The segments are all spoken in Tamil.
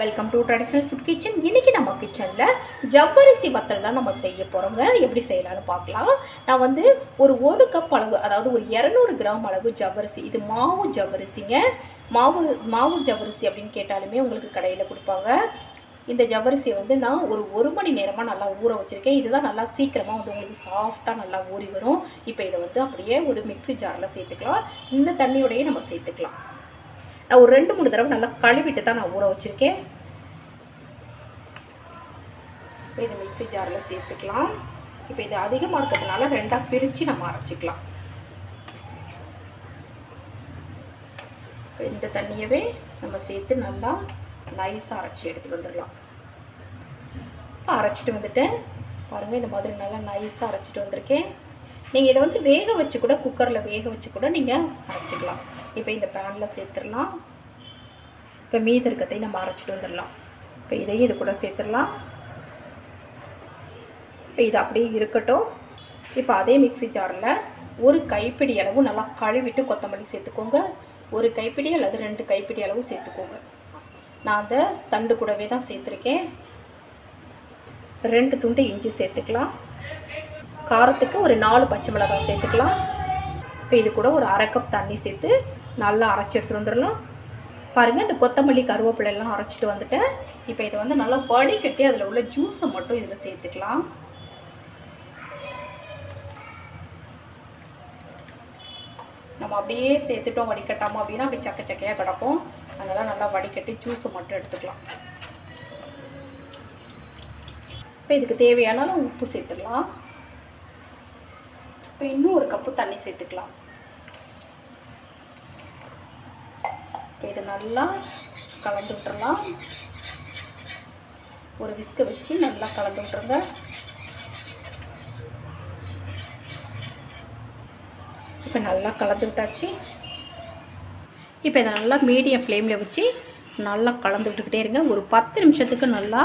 Welcome to traditional food kitchen இன்னைக்கு நம்ம கிச்சனில் ஜவ்வரிசி வத்தல் தான் நம்ம செய்ய போகிறோங்க எப்படி செய்யலாம்னு பார்க்கலாம். நான் வந்து ஒரு ஒரு கப் அளவு அதாவது ஒரு இரநூறு கிராம் அளவு ஜவ்வரிசி இது மாவு ஜவ்வரிசிங்க. மாவு மாவு ஜவ்வரிசி அப்படின்னு கேட்டாலுமே உங்களுக்கு கடையில் கொடுப்பாங்க. இந்த ஜவ்வரிசியை வந்து நான் ஒரு ஒரு மணி நேரமாக நல்லா ஊற வச்சுருக்கேன். இதுதான் நல்லா சீக்கிரமாக வந்து உங்களுக்கு சாஃப்டாக நல்லா ஊறி வரும். இப்போ இதை வந்து அப்படியே ஒரு மிக்ஸி ஜாரில் சேர்த்துக்கலாம். இந்த தண்ணியோடையே நம்ம சேர்த்துக்கலாம். நான் ஒரு ரெண்டு மூணு தடவை நல்லா கழுவிட்டு தான் நான் ஊற வச்சுருக்கேன். இப்போ இதை மிக்ஸி ஜாரில் சேர்த்துக்கலாம். இப்போ இது அதிகமாக இருக்கிறதுனால ரெண்டாக பிரித்து நம்ம அரைச்சிக்கலாம். இந்த தண்ணியவே நம்ம சேர்த்து நல்லா நைஸாக அரைச்சி எடுத்துகிட்டு வந்துடலாம். இப்போ அரைச்சிட்டு வந்துட்டேன். பாருங்கள் இந்த மாதிரி நல்லா நைஸாக அரைச்சிட்டு வந்திருக்கேன். நீங்கள் இதை வந்து வேக வச்சு கூட குக்கரில் வேக வச்சு கூட நீங்கள் அரைச்சிக்கலாம். இப்போ இந்த பேனில் சேர்த்துடலாம். இப்போ மீதி இருக்கிறதையும் நம்ம அரைச்சிட்டு வந்துடலாம். இப்போ இதையும் இது கூட சேர்த்துடலாம். இப்போ இது அப்படியே இருக்கட்டும். இப்போ அதே மிக்ஸி ஜாரில் ஒரு கைப்பிடி அளவு நல்லா கழுவிட்டு கொத்தமல்லி சேர்த்துக்கோங்க. ஒரு கைப்பிடி அல்லது ரெண்டு கைப்பிடி அளவு சேர்த்துக்கோங்க. நான் அந்த தண்டு கூடவே தான் சேர்த்துருக்கேன். ரெண்டு துண்டு இஞ்சி சேர்த்துக்கலாம். காரத்துக்கு ஒரு நாலு பச்சை மிளகாய் சேர்த்துக்கலாம். இப்போ இது கூட ஒரு அரை கப் தண்ணி சேர்த்து நல்லா அரைச்சி எடுத்துகிட்டு வந்துடலாம் பாருங்கள் இந்த கொத்தமல்லி கருவேப்பிலை எல்லாம் அரைச்சிட்டு வந்துட்டேன் இப்போ இதை வந்து நல்லா வடிகட்டி அதில் உள்ள ஜூஸை மட்டும் இதில் சேர்த்துக்கலாம். நம்ம அப்படியே சேர்த்துட்டோம் வடிகட்டாமல் அப்படின்னா அப்படி சக்க சக்கையாக கிடக்கும். அதனால் நல்லா வடிகட்டி ஜூஸை மட்டும் எடுத்துக்கலாம். இப்போ இதுக்கு தேவையான அளவு உப்பு சேர்த்துக்கலாம் இப்போ இன்னும் ஒரு கப்பு தண்ணி சேர்த்துக்கலாம். இப்போ இதை நல்லா கலந்து விட்டுறலாம். ஒரு விஸ்கை வச்சு நல்லா கலந்து விட்டுருங்க. இப்போ நல்லா கலந்து விட்டாச்சு. இப்போ இதை நல்லா மீடியம் ஃப்ளேமில் வச்சு நல்லா கலந்து விட்டுக்கிட்டே இருங்க. ஒரு பத்து நிமிஷத்துக்கு நல்லா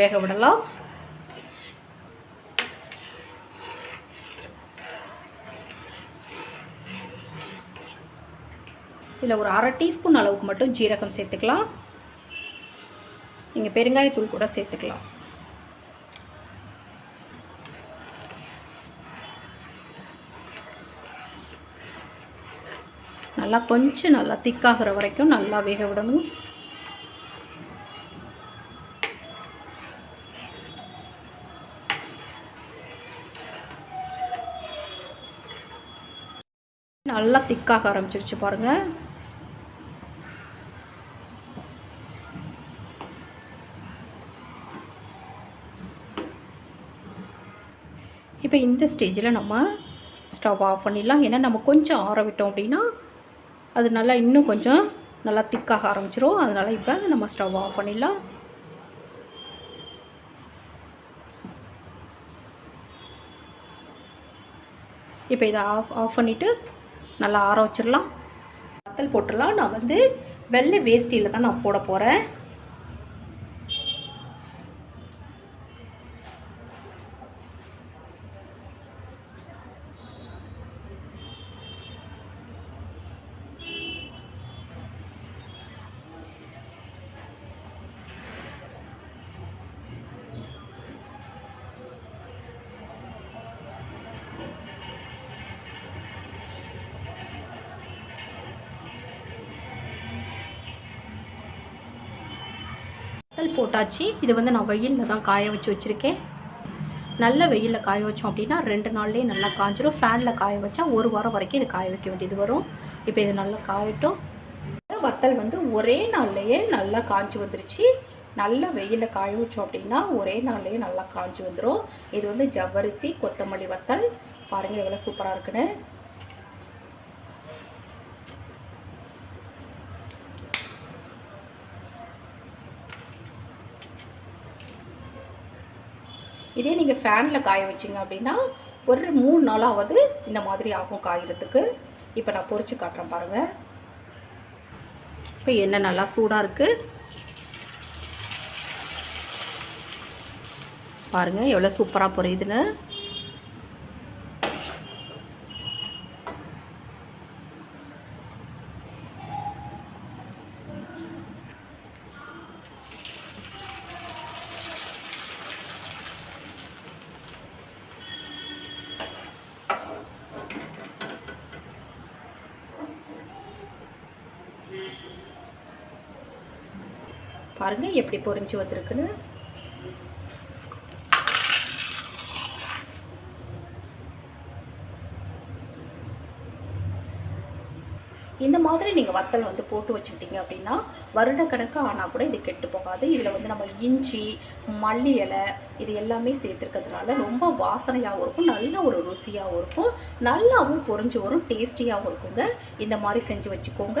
வேக விடலாம். இதில் ஒரு அரை டீஸ்பூன் அளவுக்கு மட்டும் ஜீரகம் சேர்த்துக்கலாம். நீங்கள் பெருங்காயத்தூள் கூட சேர்த்துக்கலாம். நல்லா கொஞ்சம் நல்லா திக்காகிற வரைக்கும் நல்லா வேக விடணும். நல்லா திக்காக ஆரம்பிச்சிருச்சு பாருங்கள் இப்போ இந்த ஸ்டேஜில் நம்ம ஸ்டவ் ஆஃப் பண்ணிடலாம். ஏன்னா நம்ம கொஞ்சம் ஆற விட்டோம் அப்படின்னா அது நல்லா இன்னும் கொஞ்சம் நல்லா திக்காக ஆரம்பிச்சிரும். அதனால் இப்போ நம்ம ஸ்டவ் ஆஃப் பண்ணிடலாம். இப்போ இதை ஆஃப் ஆஃப் பண்ணிவிட்டு நல்லா ஆற வச்சிடலாம். வத்தல் போட்டுடலாம். நான் வந்து வெள்ளை வேஸ்டியில் தான் நான் போட போகிறேன் வத்தல் போட்டாச்சு. இது வந்து நான் வெயிலில் தான் காய வச்சு வச்சுருக்கேன். நல்ல வெயிலில் காய வச்சோம் அப்படின்னா ரெண்டு நாள்லேயே நல்லா காஞ்சிரும். ஃபேனில் காய வச்சா ஒரு வாரம் வரைக்கும் இது காய வைக்க வேண்டியது வரும். இப்போ இது நல்லா காயட்டும். வத்தல் வந்து ஒரே நாள்லேயே நல்லா காய்ச்சி வந்துருச்சு. நல்ல வெயிலில் காய வச்சோம் அப்படின்னா ஒரே நாள்லேயே நல்லா காய்ச்சி வந்துடும் இது வந்து ஜவ்வரிசி கொத்தமல்லி வத்தல். பாருங்கள் எவ்வளோ சூப்பராக இருக்குன்னு. இதே நீங்கள் ஃபேனில் காய வச்சிங்க அப்படின்னா ஒரு மூணு நாளாவது இந்த மாதிரி ஆகும் காயறதுக்கு. இப்போ நான் பொறிச்சு காட்டுறேன் பாருங்கள் இப்போ எண்ணெய் நல்லா சூடாக இருக்குது பாருங்கள் எவ்வளோ சூப்பராக பொரியுதுன்னு. பாருங்கள் எப்படி பொரிஞ்சு வந்திருக்குன்னு. இந்த மாதிரி நீங்கள் வத்தல் வந்து போட்டு வச்சுக்கிட்டீங்க அப்படின்னா வருடக்கணக்கு ஆனால் கூட இது கெட்டு போகாது. இதில் வந்து நம்ம இஞ்சி மல்லி இலை இது எல்லாமே சேர்த்துருக்கிறதுனால ரொம்ப வாசனையாகவும் இருக்கும் நல்ல ஒரு ருசியாகவும் இருக்கும் நல்லாவும் பொரிஞ்சு வரும் டேஸ்டியாகவும் இருக்குங்க. இந்த மாதிரி செஞ்சு வச்சுக்கோங்க.